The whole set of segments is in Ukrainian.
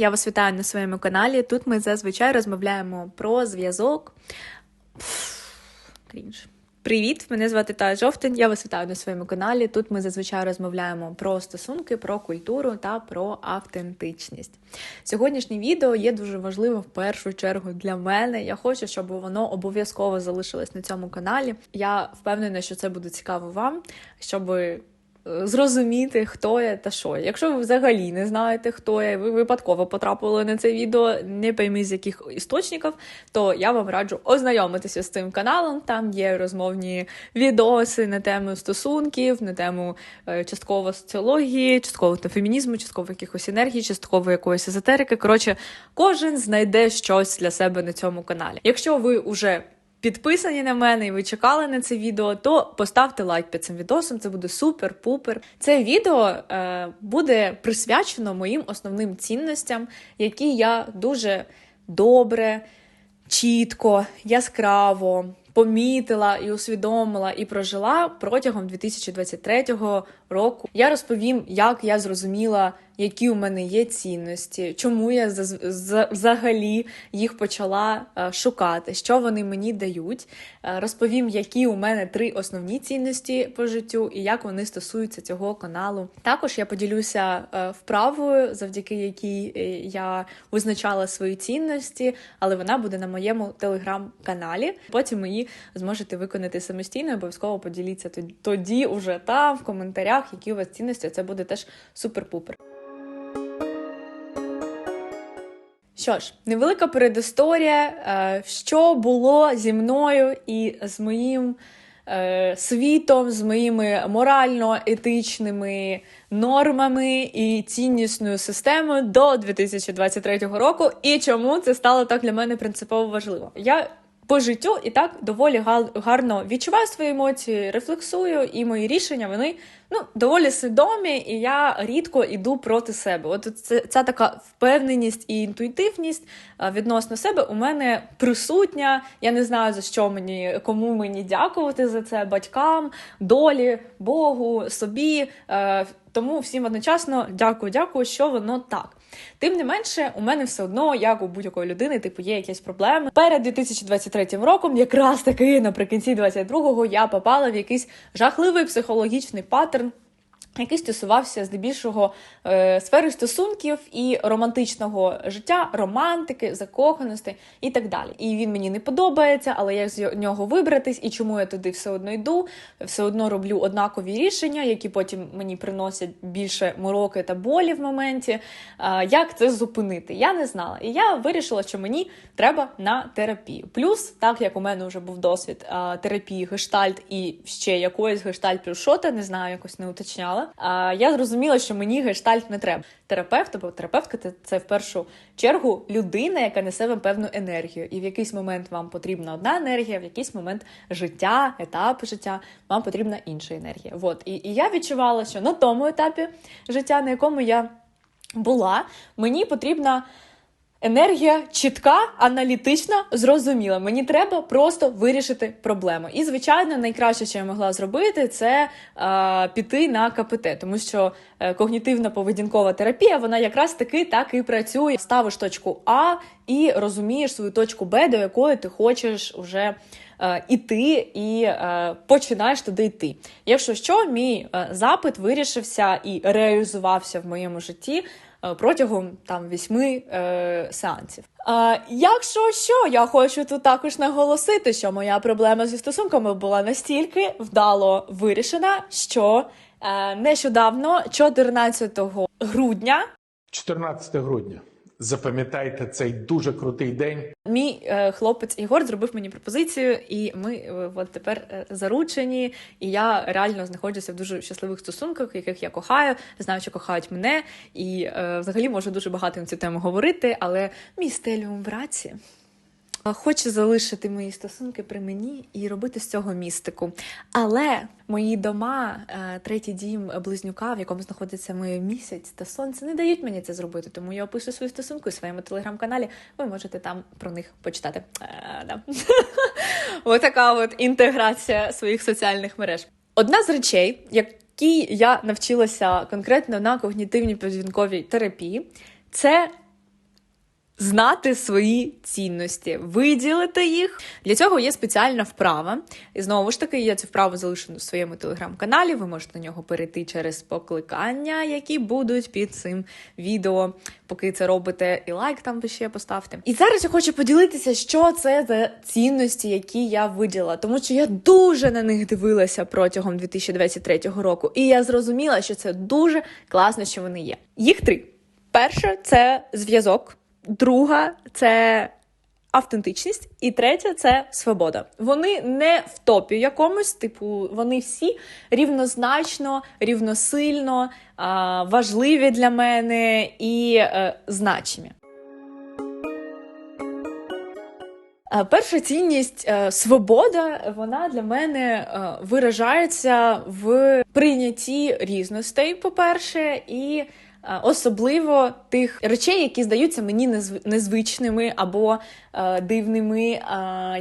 Я вас вітаю на своєму каналі. Тут ми зазвичай розмовляємо про зв'язок. Крінж. Привіт! Мене звати Тая Жовтень. Я вас вітаю на своєму каналі. Тут ми зазвичай розмовляємо про стосунки, про культуру та про автентичність. Сьогоднішнє відео є дуже важливо в першу чергу для мене. Я хочу, щоб воно обов'язково залишилось на цьому каналі. Я впевнена, що це буде цікаво вам, щоб зрозуміти, хто я та що. Якщо ви взагалі не знаєте, хто я, ви випадково потрапили на це відео, не пойми з яких істочників, то я вам раджу ознайомитися з цим каналом. Там є розмовні відоси на тему стосунків, на тему е, частково соціології, частково та фемінізму, частково якихось енергії, частково якоїсь езотерики. Коротше, кожен знайде щось для себе на цьому каналі. Якщо ви вже підписані на мене і ви чекали на це відео, то поставте лайк під цим відосом. Це буде супер-пупер. Це відео е, буде присвячено моїм основним цінностям, які я дуже добре, чітко, яскраво помітила і усвідомила і прожила протягом 2023 року. Я розповім, як я зрозуміла які у мене є цінності, чому я взагалі їх почала е, шукати, що вони мені дають. Е, розповім, які у мене три основні цінності по життю і як вони стосуються цього каналу. Також я поділюся е, вправою, завдяки якій я визначала свої цінності, але вона буде на моєму телеграм-каналі. Потім її зможете виконати самостійно. Обов'язково поділіться тоді, уже там в коментарях, які у вас цінності. Це буде теж супер-пупер. Що ж, невелика передісторія, е, що було зі мною і з моїм е, світом, з моїми морально-етичними нормами і ціннісною системою до 2023 року, і чому це стало так для мене принципово важливо. Я по життю і так доволі гарно відчуваю свої емоції, рефлексую, і мої рішення вони ну, доволі свідомі, і я рідко йду проти себе. От це, ця така впевненість і інтуїтивність відносно себе у мене присутня. Я не знаю, за що мені, кому мені дякувати за це, батькам, долі, Богу, собі. Е, тому всім одночасно дякую, дякую, що воно так. Тим не менше, у мене все одно, як у будь-якої людини, типу, є якісь проблеми. Перед 2023 роком, якраз таки наприкінці 22-го, я попала в якийсь жахливий психологічний паттерн який стосувався здебільшого е, сфери стосунків і романтичного життя, романтики, закоханості і так далі. І він мені не подобається, але як з нього вибратись і чому я туди все одно йду, все одно роблю однакові рішення, які потім мені приносять більше мороки та болі в моменті. Е, як це зупинити? Я не знала. І я вирішила, що мені треба на терапію. Плюс, так як у мене вже був досвід е, терапії гештальт і ще якоїсь гештальт плюс шота, не знаю, якось не уточняла а я зрозуміла, що мені гештальт не треба. Терапевт або терапевтка це в першу чергу людина, яка несе вам певну енергію. І в якийсь момент вам потрібна одна енергія, в якийсь момент життя, етап життя вам потрібна інша енергія. От і, і я відчувала, що на тому етапі життя, на якому я була, мені потрібна. Енергія чітка, аналітична, зрозуміла. Мені треба просто вирішити проблему. І, звичайно, найкраще, що я могла зробити, це е, піти на КПТ, тому що е, когнітивна поведінкова терапія, вона якраз таки так і працює. Ставиш точку А і розумієш свою точку Б, до якої ти хочеш вже е, іти і е, починаєш туди йти. Якщо що, мій е, запит вирішився і реалізувався в моєму житті. Е, протягом там вісьми е, сеансів. А якщо що, я хочу тут також наголосити, що моя проблема зі стосунками була настільки вдало вирішена, що е, нещодавно, 14 грудня, 14 грудня. Запам'ятайте цей дуже крутий день. Мій е, хлопець Ігор зробив мені пропозицію, і ми е, от тепер е, заручені. І я реально знаходжуся в дуже щасливих стосунках, яких я кохаю, знаю, що кохають мене, і е, взагалі можу дуже багато на цю тему говорити. Але мій стеліум в браці. Хочу залишити мої стосунки при мені і робити з цього містику. Але мої дома, е, третій дім близнюка, в якому знаходиться моє місяць та сонце, не дають мені це зробити. Тому я опишу свою стосунку у своєму телеграм-каналі. Ви можете там про них почитати. Е, Ось така от інтеграція своїх соціальних мереж. Одна з речей, які я навчилася конкретно на когнітивній поведінковій терапії, це знати свої цінності, виділити їх. Для цього є спеціальна вправа. І знову ж таки, я цю вправу залишу в своєму телеграм-каналі. Ви можете на нього перейти через покликання, які будуть під цим відео, поки це робите, і лайк там ви ще поставте. І зараз я хочу поділитися, що це за цінності, які я виділа, тому що я дуже на них дивилася протягом 2023 року, і я зрозуміла, що це дуже класно, що вони є. Їх три. Перше це зв'язок, друга це автентичність, і третя це свобода. Вони не в топі якомусь, типу, вони всі рівнозначно, рівносильно важливі для мене і е, значимі. Перша цінність е, свобода, вона для мене е, виражається в прийнятті різностей, по-перше, і особливо тих речей, які здаються мені незв- незвичними або е, дивними, е,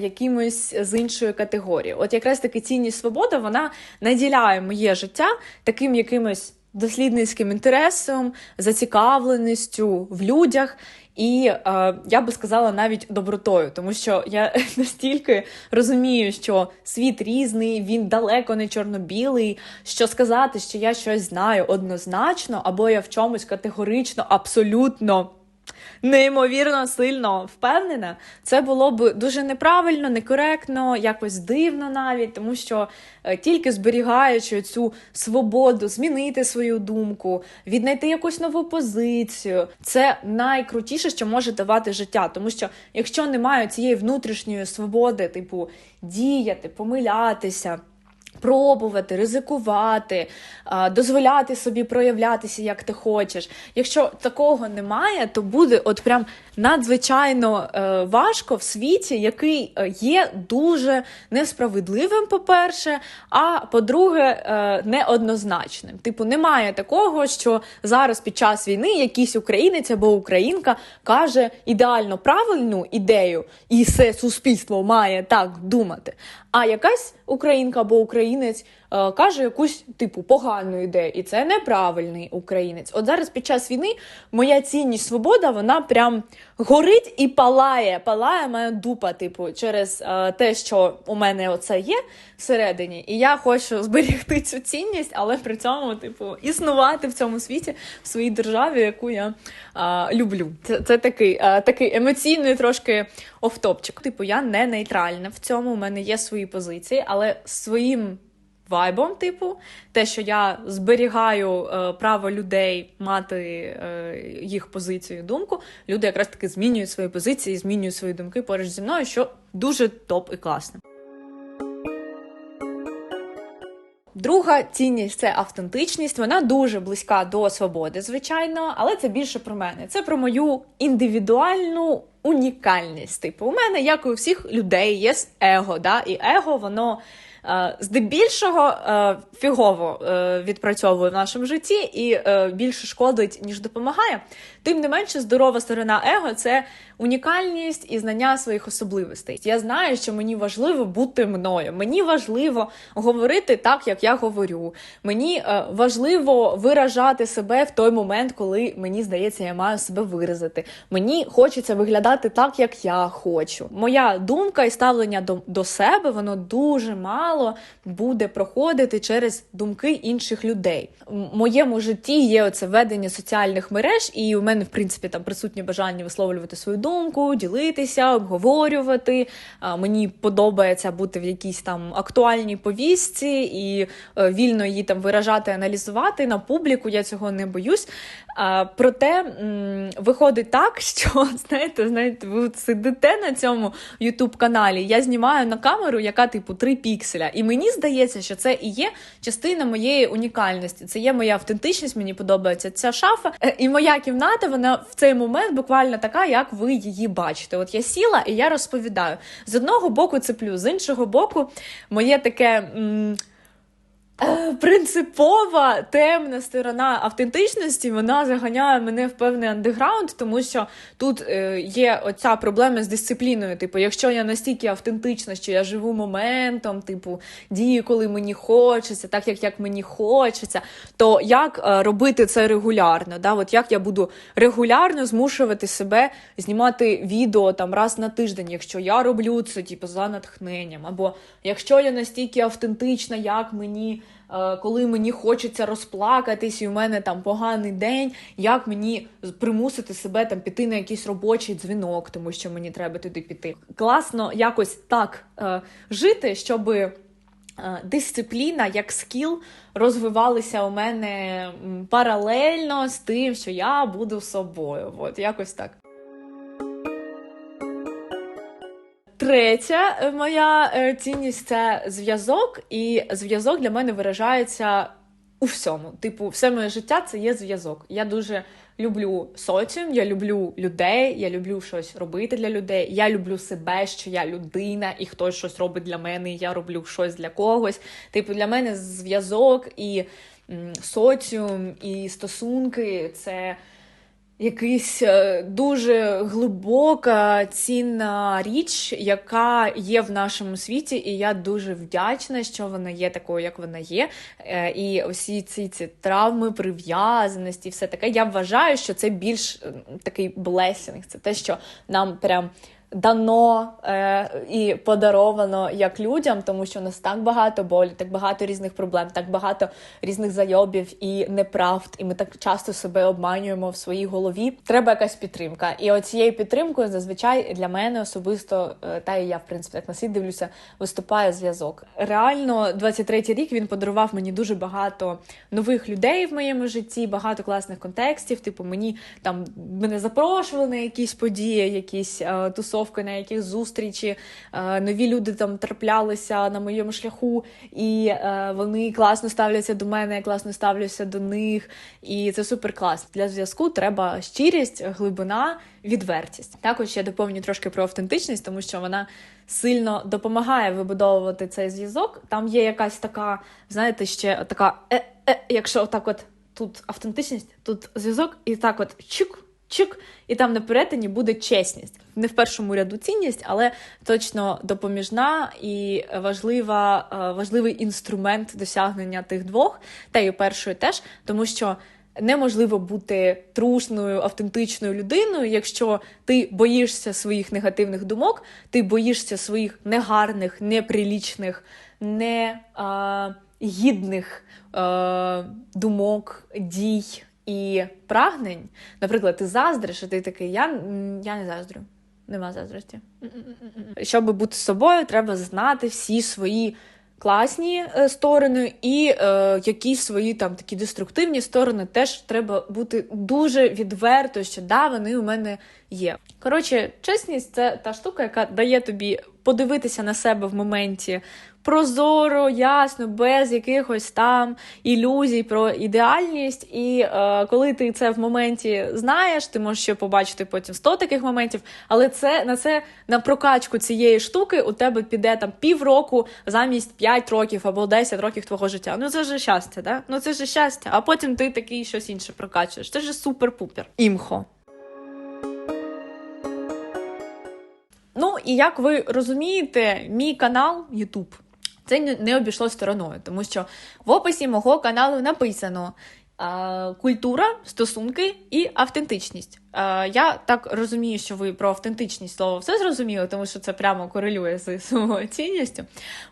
якимось з іншої категорії. От якраз таки цінність свобода вона наділяє моє життя таким якимось дослідницьким інтересом, зацікавленістю в людях. І е, я би сказала навіть добротою, тому що я настільки розумію, що світ різний, він далеко не чорно-білий. Що сказати, що я щось знаю однозначно, або я в чомусь категорично, абсолютно неймовірно сильно впевнена, це було б дуже неправильно, некоректно, якось дивно навіть, тому що е, тільки зберігаючи цю свободу, змінити свою думку, віднайти якусь нову позицію, це найкрутіше, що може давати життя. Тому що якщо немає цієї внутрішньої свободи, типу діяти, помилятися. Пробувати, ризикувати, дозволяти собі проявлятися, як ти хочеш. Якщо такого немає, то буде от прям надзвичайно е, важко в світі, який е, є дуже несправедливим, по-перше, а по-друге, е, неоднозначним. Типу, немає такого, що зараз під час війни якийсь українець або українка каже ідеально правильну ідею, і все суспільство має так думати. А якась українка або українець каже якусь типу погану ідею, і це неправильний українець. От зараз під час війни моя цінність свобода, вона прям горить і палає. Палає моя дупа, типу, через е, те, що у мене оце є всередині, і я хочу зберегти цю цінність, але при цьому, типу, існувати в цьому світі, в своїй державі, яку я е, люблю. Це, це такий, е, такий емоційний трошки офтопчик. Типу, я не нейтральна в цьому. У мене є свої позиції, але своїм вайбом, типу, те, що я зберігаю е, право людей мати е, їх позицію думку, люди якраз таки змінюють свої позиції, змінюють свої думки поруч зі мною, що дуже топ і класно. Друга цінність це автентичність. Вона дуже близька до свободи, звичайно, але це більше про мене. Це про мою індивідуальну унікальність. Типу, у мене, як і у всіх людей, є его, да? і его воно. Е, Здебільшого е, фігово е, відпрацьовує в нашому житті і більше шкодить, ніж допомагає. Тим не менше, здорова сторона его це унікальність і знання своїх особливостей. Я знаю, що мені важливо бути мною. Мені важливо говорити так, як я говорю. Мені е, важливо виражати себе в той момент, коли мені здається, я маю себе виразити. Мені хочеться виглядати так, як я хочу. Моя думка і ставлення до, до себе воно дуже мало буде проходити через думки інших людей. В моєму житті є оце ведення соціальних мереж, і у мене, в принципі, там присутнє бажання висловлювати свою думку, ділитися, обговорювати. Мені подобається бути в якійсь там актуальній повістці і е, вільно її там виражати, аналізувати на публіку. Я цього не боюсь. Проте виходить так, що знаєте, знаєте, ви сидите на цьому youtube каналі. Я знімаю на камеру, яка типу 3 пікселя. І мені здається, що це і є частина моєї унікальності. Це є моя автентичність, мені подобається ця шафа. Е, І моя кімната, вона в цей момент буквально така, як ви її бачите. От я сіла і я розповідаю. З одного боку, це плюс, з іншого боку, моє таке. Принципова темна сторона автентичності вона заганяє мене в певний андеграунд, тому що тут е, є оця проблема з дисципліною. Типу, якщо я настільки автентична, що я живу моментом, типу дію, коли мені хочеться, так як, як мені хочеться, то як е, робити це регулярно? Да? От як я буду регулярно змушувати себе знімати відео там раз на тиждень, якщо я роблю це, типу, за натхненням, або якщо я настільки автентична, як мені. Е, коли мені хочеться розплакатись, і у мене там поганий день, як мені примусити себе там піти на якийсь робочий дзвінок, тому що мені треба туди піти. Класно якось так е, жити, щоб е, дисципліна як скіл розвивалися у мене паралельно з тим, що я буду собою. От якось так. Третя е, моя е, цінність це зв'язок, і зв'язок для мене виражається у всьому. Типу, все моє життя це є зв'язок. Я дуже люблю соціум, я люблю людей, я люблю щось робити для людей. Я люблю себе, що я людина, і хтось щось робить для мене, і я роблю щось для когось. Типу, для мене зв'язок і соціум, і стосунки це якийсь е, дуже глибока, цінна річ, яка є в нашому світі, і я дуже вдячна, що вона є такою, як вона є. Е, І усі ці, ці травми, прив'язаності, все таке. Я вважаю, що це більш такий блесінг. Це те, що нам прям. Дано е, і подаровано як людям, тому що у нас так багато болі, так багато різних проблем, так багато різних зайобів і неправд, і ми так часто себе обманюємо в своїй голові. Треба якась підтримка. І оцією підтримкою зазвичай для мене особисто, е, та і я в принципі так на світ дивлюся, виступає зв'язок. Реально, 23-й рік він подарував мені дуже багато нових людей в моєму житті, багато класних контекстів. Типу, мені там мене запрошували на якісь події, якісь е, тусовки, на якісь зустрічі. Е, нові люди там траплялися на моєму шляху, і е, вони класно ставляться до мене, я класно ставлюся до них. І це супер клас. Для зв'язку треба щирість, глибина, відвертість. Також я доповню трошки про автентичність, тому що вона сильно допомагає вибудовувати цей зв'язок. Там є якась така, знаєте, ще така, е, е, якщо отак от тут автентичність, тут зв'язок, і так от чук. Чик, і там на перетині буде чесність. Не в першому ряду цінність, але точно допоміжна і важлива, е, важливий інструмент досягнення тих двох, та й першої теж, тому що неможливо бути трушною, автентичною людиною, якщо ти боїшся своїх негативних думок, ти боїшся своїх негарних, неприлічних, не а, гідних а, думок, дій і прагнень. Наприклад, ти заздриш, і ти такий, я, я не заздрю. Нема заздрості. Щоб бути собою, треба знати всі свої класні е, сторони і е, якісь свої там такі деструктивні сторони. Теж треба бути дуже відверто, що да, вони у мене є. Коротше, чесність це та штука, яка дає тобі подивитися на себе в моменті прозоро, ясно, без якихось там ілюзій про ідеальність. І е, коли ти це в моменті знаєш, ти можеш ще побачити потім 100 таких моментів, але це на це на прокачку цієї штуки у тебе піде там півроку замість 5 років або 10 років твого життя. Ну це ж щастя, да? Ну це ж щастя. А потім ти такий щось інше прокачуєш. Це ж супер-пупер. Імхо. Ну і як ви розумієте, мій канал YouTube це не- обійшло стороною, тому що в описі мого каналу написано. Культура, стосунки і автентичність. Я так розумію, що ви про автентичність слово все зрозуміли, тому що це прямо корелює з самооцінністю.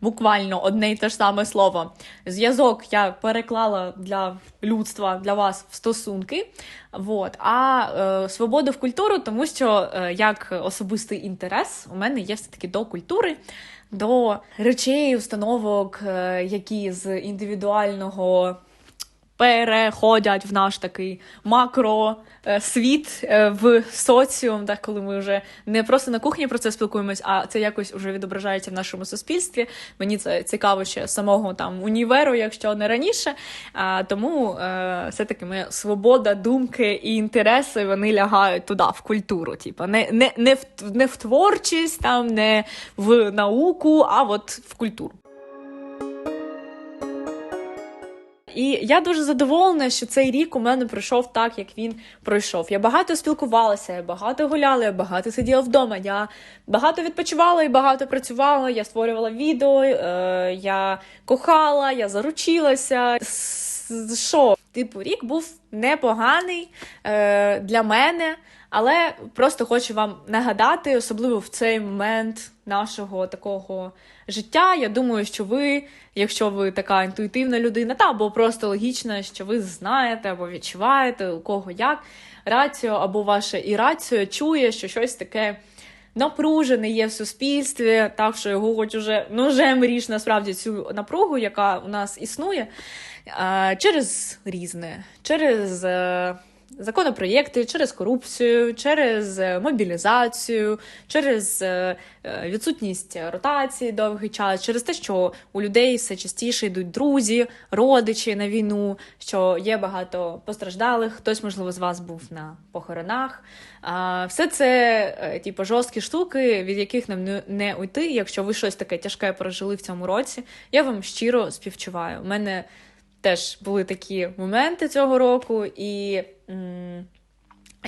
Буквально одне й те ж саме слово. Зв'язок я переклала для людства, для вас в стосунки. Вот. А е, свободу в культуру, тому що е, як особистий інтерес у мене є все-таки до культури, до речей, установок, е, які з індивідуального переходять в наш такий макро е, е, в соціум, так коли ми вже не просто на кухні про це спілкуємось, а це якось вже відображається в нашому суспільстві. Мені це цікаво ще самого там універу, якщо не раніше. А, тому е, все-таки моя свобода, думки і інтереси вони лягають туди, в культуру. Типу, не, не, не, в, не в творчість, там, не в науку, а от в культуру. І я дуже задоволена, що цей рік у мене пройшов так, як він пройшов. Я багато спілкувалася, я багато гуляла, я багато сиділа вдома. Я багато відпочивала і багато працювала. Я створювала відео, е, я кохала, я заручилася. Що? Типу, рік був непоганий е, для мене. Але просто хочу вам нагадати, особливо в цей момент нашого такого життя. Я думаю, що ви, якщо ви така інтуїтивна людина, та або просто логічна, що ви знаєте або відчуваєте, у кого як раціо або ваше і раціо чує, що щось таке. Напружене є в суспільстві, так що його хоч уже вже мріш насправді цю напругу, яка у нас існує, через різне, через е, законопроєкти, через корупцію, через е, мобілізацію, через е, е, відсутність ротації довгий час, через те, що у людей все частіше йдуть друзі, родичі на війну, що є багато постраждалих. Хтось, можливо, з вас був на похоронах. Все це, типу, жорсткі штуки, від яких нам не уйти. Якщо ви щось таке тяжке прожили в цьому році, я вам щиро співчуваю. У мене теж були такі моменти цього року, і м,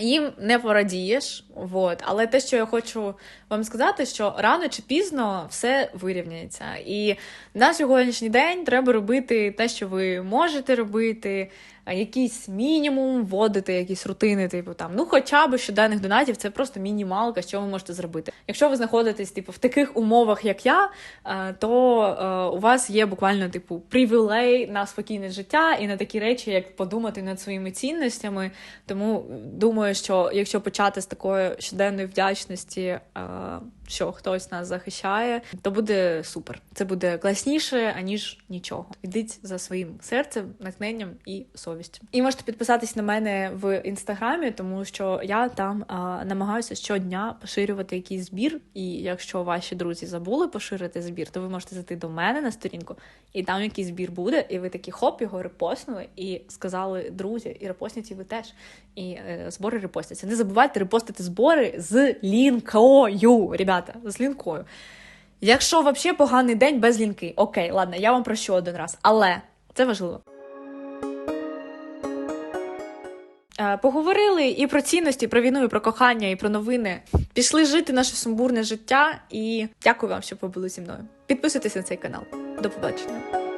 їм не порадієш. Вот. Але те, що я хочу вам сказати, що рано чи пізно все вирівняється. І на сьогоднішній день треба робити те, що ви можете робити, якийсь мінімум, вводити якісь рутини, типу там, ну хоча б щоденних донатів, це просто мінімалка, що ви можете зробити. Якщо ви знаходитесь типу, в таких умовах, як я, то е, у вас є буквально типу привілей на спокійне життя і на такі речі, як подумати над своїми цінностями. Тому думаю, що якщо почати з такої щоденної вдячності, е, що хтось нас захищає, то буде супер. Це буде класніше, аніж нічого. Йдіть за своїм серцем, натхненням і совістю. І можете підписатись на мене в інстаграмі, тому що я там а, намагаюся щодня поширювати якийсь збір. І якщо ваші друзі забули поширити збір, то ви можете зайти до мене на сторінку, і там якийсь збір буде, і ви такі хоп його репостнули і сказали друзі, і репостніть і ви теж. І е, збори репостяться. Не забувайте репостити збори з лінкою, ребята, з лінкою. Якщо взагалі поганий день без лінки, окей, ладно, я вам прощу один раз, але це важливо. Поговорили і про цінності, і про війну, і про кохання, і про новини. Пішли жити наше сумбурне життя. І дякую вам, що побули зі мною. Підписуйтесь на цей канал. До побачення.